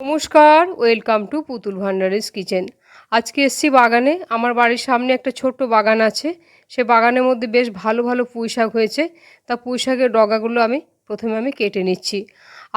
নমস্কার, welcome to পুতুল ভান্ডারিস kitchen. আজকে এসছি বাগানে। আমার বাড়ির সামনে একটা ছোট্ট বাগান আছে। সে বাগানের মধ্যে বেশ ভালো ভালো পুঁই শাক হয়েছে। তা পুঁই শাকের ডগাগুলো আমি প্রথমে আমি কেটে নিচ্ছি।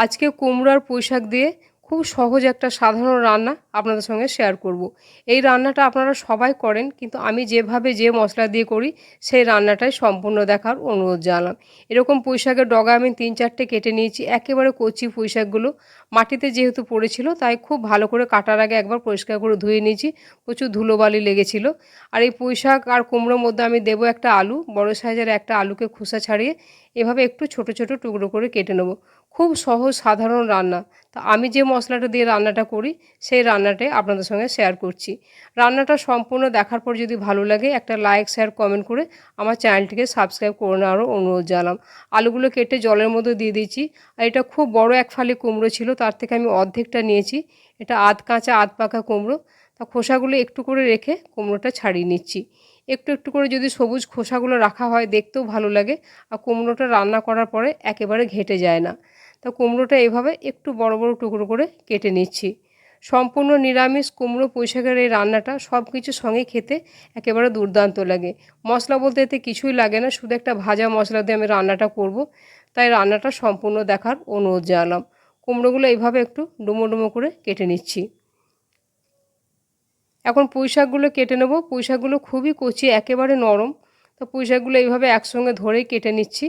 আজকে কুমড়ার পুঁই শাক দিয়ে খুব সহজ একটা সাধারণ রান্না আপনাদের সঙ্গে শেয়ার করব। এই রান্নাটা আপনারা সবাই করেন, কিন্তু আমি যেভাবে যে মশলা দিয়ে করি, সেই রান্নাটাই সম্পূর্ণ দেখার অনুরোধ জানালাম। এরকম পুঁইশাকের ডগা আমি তিন চারটে কেটে নিয়েছি, একেবারে কচি পুঁইশাকগুলো মাটিতে যেহেতু পড়েছিল, তাই খুব ভালো করে কাটার আগে একবার পরিষ্কার করে ধুয়ে নিয়েছি, প্রচুর ধুলোবালি লেগেছিল। আর এই পুঁইশাক আর কুমড়োর মধ্যে আমি দেবো একটা আলু, বড় সাইজের একটা আলুকে খোসা ছাড়িয়ে এভাবে একটু ছোট ছোট টুকরো করে কেটে নেব। খুব সহজ, সাধারণ রান্না। তা আমি যে মশলাটা দিয়ে রান্নাটা করি, সেই রান্নাটাই আপনাদের সঙ্গে শেয়ার করছি। রান্নাটা সম্পূর্ণ দেখার পর যদি ভালো লাগে, একটা লাইক শেয়ার কমেন্ট করে আমার চ্যানেলটিকে সাবস্ক্রাইব করে নেওয়ারও অনুরোধ জানালাম। আলুগুলো কেটে জলের মধ্যে দিয়ে দিয়েছি। আর এটা খুব বড় এক ফালি কুমড়ো ছিল, তার থেকে আমি অর্ধেকটা নিয়েছি। এটা আধ কাঁচা, আধ পাকা কুমড়ো। তা খোসাগুলো একটু করে রেখে কুমড়োটা ছাড়িয়ে নিচ্ছি। একটু একটু করে যদি সবুজ খোসাগুলো রাখা হয়, দেখতেও ভালো লাগে। আর কুমড়োটা রান্না করার পরে একেবারে ঘেটে যায় না। তা কুমড়োটা এভাবে একটু বড় বড় টুকরো করে কেটে নিচ্ছি। সম্পূর্ণ নিরামিষ কুমড়ো পুঁইশাকের এই রান্নাটা সব কিছুর সঙ্গে খেতে একেবারে দুর্দান্ত লাগে। মশলা বলতে এতে কিছুই লাগে না, শুধু একটা ভাজা মশলা দিয়ে আমি রান্নাটা করব। তাই রান্নাটা সম্পূর্ণ দেখার অনুরোধ জানালাম। কুমড়োগুলো এইভাবে একটু ডুমো ডুমো করে কেটে নিচ্ছি। এখন পুঁইশাকগুলো কেটে নেব। পুঁইশাকগুলো খুবই কচি, একেবারে নরম। তো পুঁইশাকগুলো এইভাবে একসঙ্গে ধরেই কেটে নিচ্ছি।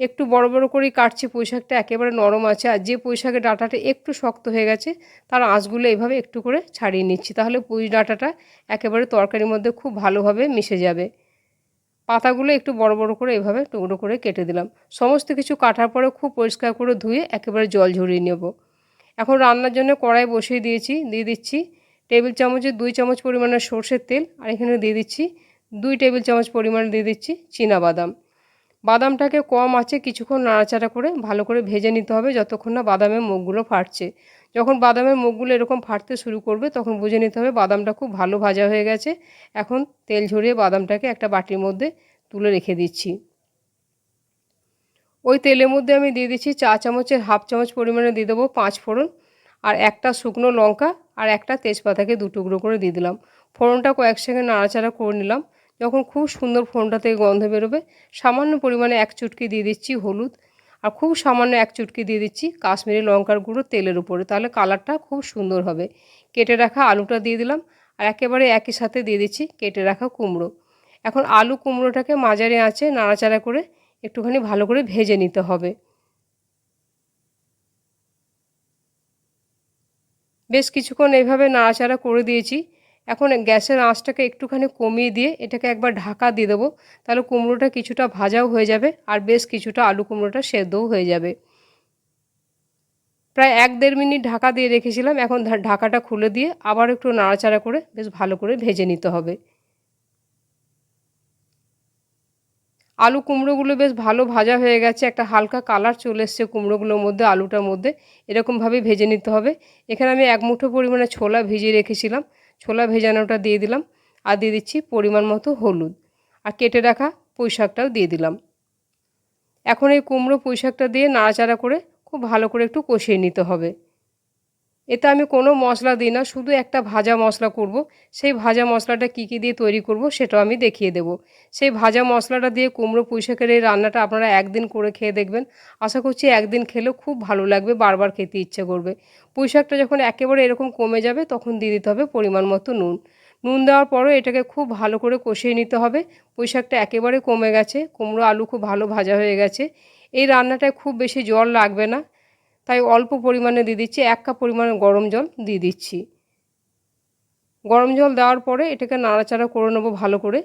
একটু বড় বড় করেই কাটছি পুঁইশাকটা একেবারে নরম আছে। আর যে পুঁইশাকের ডাঁটাটা একটু শক্ত হয়ে গেছে, তার আঁশগুলো এইভাবে একটু করে ছাড়িয়ে নিচ্ছি। তাহলে পুঁই ডাঁটাটা একেবারে তরকারির মধ্যে খুব ভালোভাবে মিশে যাবে। পাতাগুলো একটু বড় বড় করে এভাবে টুকরো করে কেটে দিলাম। সমস্ত কিছু কাটার পরে খুব পরিষ্কার করে ধুয়ে একেবারে জল ঝরিয়ে নেব। এখন রান্নার জন্য কড়াই বসিয়ে দিয়েছি, দিয়ে দিচ্ছি টেবিল চামচে দুই চামচ পরিমাণের সর্ষের তেল, আর এখানে দিয়ে দিচ্ছি দুই টেবিল চামচ পরিমাণে দিয়ে দিচ্ছি বাদাম বাদামটাকে কম আছে কিছুক্ষণ নাড়াচাড়া করে ভালো করে ভেজে নিতে হবে যতক্ষণ না বাদামের মুখগুলো ফাটছে। যখন বাদামের মুখগুলো এরকম ফাটতে শুরু করবে তখন বুঝে নিতে হবে বাদামটা খুব ভালো ভাজা হয়ে গেছে। এখন তেল ঝরিয়ে বাদামটাকে একটা বাটির মধ্যে তুলে রেখে দিচ্ছি। ওই তেলের মধ্যে আমি দিয়ে দিচ্ছি চা চামচের হাফ চামচ পরিমাণে দিয়ে দেবো পাঁচ ফোড়ন আর একটা শুকনো লঙ্কা আর একটা তেজপাতাকে দু টুকরো করে দিয়ে দিলাম। ফোড়নটা কয়েক সেকেন্ড নাড়াচাড়া করে নিলাম। যখন খুব সুন্দর ফোড়নটা থেকে গন্ধ বেরোবে, সামান্য পরিমাণে এক চুটকি দিয়ে দিচ্ছি হলুদ আর খুব সামান্য এক চুটকি দিয়ে দিচ্ছি কাশ্মীরি লঙ্কার গুঁড়ো তেলের উপরে। তাহলে কালারটা খুব সুন্দর হবে। কেটে রাখা আলুটা দিয়ে দিলাম আর একেবারে একই সাথে দিয়ে দিচ্ছি কেটে রাখা কুমড়ো। এখন আলু কুমড়োটাকে মাঝারি আঁচে নাড়াচাড়া করে একটুখানি ভালো করে ভেজে নিতে হবে। বেশ কিছুক্ষণ এইভাবে নাড়াচাড়া করে দিয়েছি। এখন গ্যাসের আঁচটাকে একটুখানি কমিয়ে দিয়ে এটাকে একবার ঢাকা দিয়ে দেবো। তাহলে কুমড়োটা কিছুটা ভাজাও হয়ে যাবে আর বেশ কিছুটা আলু কুমড়োটা সেদ্ধও হয়ে যাবে। প্রায় এক দেড় মিনিট ঢাকা দিয়ে রেখেছিলাম, এখন ঢাকাটা খুলে দিয়ে আবার একটু নাড়াচাড়া করে বেশ ভালো করে ভেজে নিতে হবে। আলু কুমড়োগুলো বেশ ভালো ভাজা হয়ে গেছে, একটা হালকা কালার চলে এসছে কুমড়োগুলোর মধ্যে, আলুটার মধ্যে। এরকমভাবেই ভেজে নিতে হবে। এখানে আমি এক মুঠো পরিমাণে ছোলা ভিজিয়ে রেখেছিলাম। ছোলা ভেজানোটা দিয়ে দিলাম আর দিয়ে দিচ্ছি পরিমাণ মতো হলুদ। আর কেটে রাখা পুঁই শাকটাও দিয়ে দিলাম। এখন এই কুমড়ো পুঁই শাকটা দিয়ে নাড়াচাড়া করে খুব ভালো করে একটু কষিয়ে নিতে হবে। এতে আমি কোনো মশলা দিই না, শুধু একটা ভাজা মশলা করব। সেই ভাজা মশলাটা কী কী দিয়ে তৈরি করব সেটাও আমি দেখিয়ে দেব। সেই ভাজা মশলাটা দিয়ে কুমড়ো পুঁইশাকের এই রান্নাটা আপনারা একদিন করে খেয়ে দেখবেন। আশা করছি একদিন খেলেও খুব ভালো লাগবে, বারবার খেতে ইচ্ছে করবে। পুঁইশাকটা যখন একেবারে এরকম কমে যাবে, তখন দিয়ে দিতে হবে পরিমাণ মতো নুন। নুন দেওয়ার পরও এটাকে খুব ভালো করে কষিয়ে নিতে হবে। পুঁইশাকটা একেবারে কমে গেছে, কুমড়ো আলু খুব ভালো ভাজা হয়ে গেছে। এই রান্নাটায় খুব বেশি জল লাগবে না। তাই অল্প পরিমাণে দিয়ে দিচ্ছি, এক কাপ পরিমাণে গরম জল দিয়ে দিচ্ছি। গরম জল দেওয়ার পরে এটাকে নাড়াচাড়া করে নেব ভালো করে।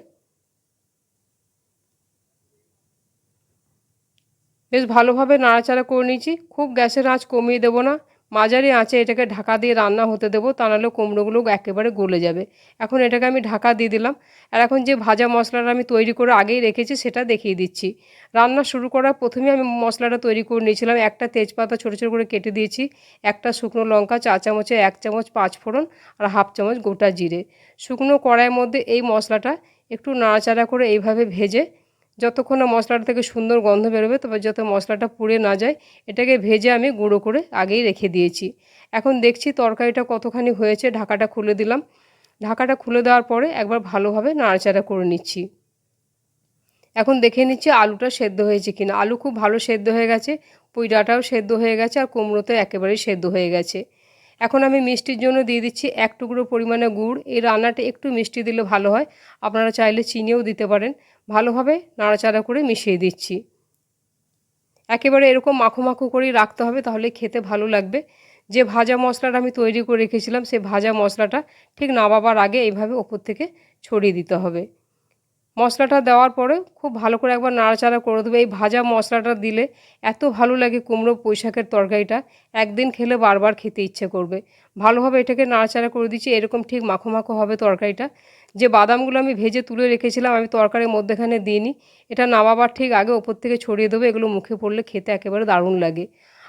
বেশ ভালোভাবে নাড়াচাড়া করে নিয়েছি। খুব গ্যাসের আঁচ কমিয়ে দেবো না। মাঝারি আঁচে এটাকে ঢাকা দিয়ে রান্না হতে দেবো, তা নাহলে কুমড়োগুলো একেবারে গলে যাবে। এখন এটাকে আমি ঢাকা দিয়ে দিলাম। আর এখন যে ভাজা মশলাটা আমি তৈরি করে আগেই রেখেছি, সেটা দেখিয়ে দিচ্ছি। রান্না শুরু করার প্রথমে আমি মশলাটা তৈরি করে নিয়েছিলাম। একটা তেজপাতা ছোটো ছোটো করে কেটে দিয়েছি, একটা শুকনো লঙ্কা চা চামচে এক চামচ পাঁচ ফোড়ন আর হাফ চামচ গোটা জিরে। শুকনো কড়াইয়ের মধ্যে এই মশলাটা একটু নাড়াচাড়া করে এইভাবে ভেজে যতক্ষণ না মশলাটা থেকে সুন্দর গন্ধ বেরোবে, তবে যাতে মশলাটা পুড়ে না যায়, এটাকে ভেজে আমি গুঁড়ো করে আগেই রেখে দিয়েছি। এখন দেখছি তরকারিটা কতখানি হয়েছে, ঢাকাটা খুলে দিলাম। ঢাকাটা খুলে দেওয়ার পরে একবার ভালোভাবে নাড়াচাড়া করে নিচ্ছি। এখন দেখে নিচ্ছি আলুটা সেদ্ধ হয়েছে কিনা। আলু খুব ভালো সেদ্ধ হয়ে গেছে পুঁই ডাঁটাও সেদ্ধ হয়ে গেছে, আর কুমড়োতে একেবারেই সেদ্ধ হয়ে গেছে। এখন আমি মিষ্টির জন্য দিয়ে দিচ্ছি এক টুকরো পরিমাণে গুড়। এই রান্নাটা একটু মিষ্টি দিলে ভালো হয়। আপনারা চাইলে চিনিও দিতে পারেন। ভালোভাবে নাড়াচাড়া করে মিশিয়ে দিচ্ছি। একেবারে এরকম মাখো মাখো করেই রাখতে হবে, তাহলে খেতে ভালো লাগবে। যে ভাজা মশলাটা আমি তৈরি করে রেখেছিলাম সেই ভাজা মশলাটা ঠিক নামাবার আগে এইভাবে ওপর থেকে ছড়িয়ে দিতে হবে। মশলাটা দেওয়ার পরে খুব ভালো করে একবার নাড়াচাড়া করে দেবে। এই ভাজা মশলাটা দিলে এত ভালো লাগে কুমড়ো পুঁইশাকের তরকারিটা। একদিন খেলে বারবার খেতে ইচ্ছে করবে। ভালোভাবে এটাকে নাড়াচাড়া করে দিচ্ছি, এরকম ঠিক মাখো মাখো হবে তরকারিটা। যে বাদামগুলো আমি ভেজে তুলে রেখেছিলাম, আমি তরকারির মধ্যেখানে দিইনি। এটা নামাবার ঠিক আগে ওপর থেকে ছড়িয়ে দেবো, এগুলো মুখে পড়লে খেতে একেবারে দারুণ লাগে।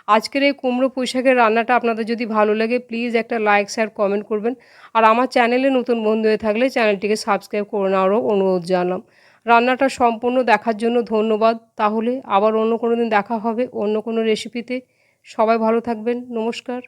আজকের এই কুমড়ো পুঁইশাকের রান্নাটা আপনাদের যদি ভালো লাগে প্লিজ একটা লাইক শেয়ার কমেন্ট করবেন। আর আমার চ্যানেলে নতুন বন্ধু হয়ে থাকলে চ্যানেলটিকে সাবস্ক্রাইব করে নেওয়ারও অনুরোধ জানালাম। রান্নাটা সম্পূর্ণ দেখার জন্য ধন্যবাদ। তাহলে আবার অন্য কোনো দিন দেখা হবে অন্য কোনো রেসিপিতে সবাই ভালো থাকবেন। নমস্কার।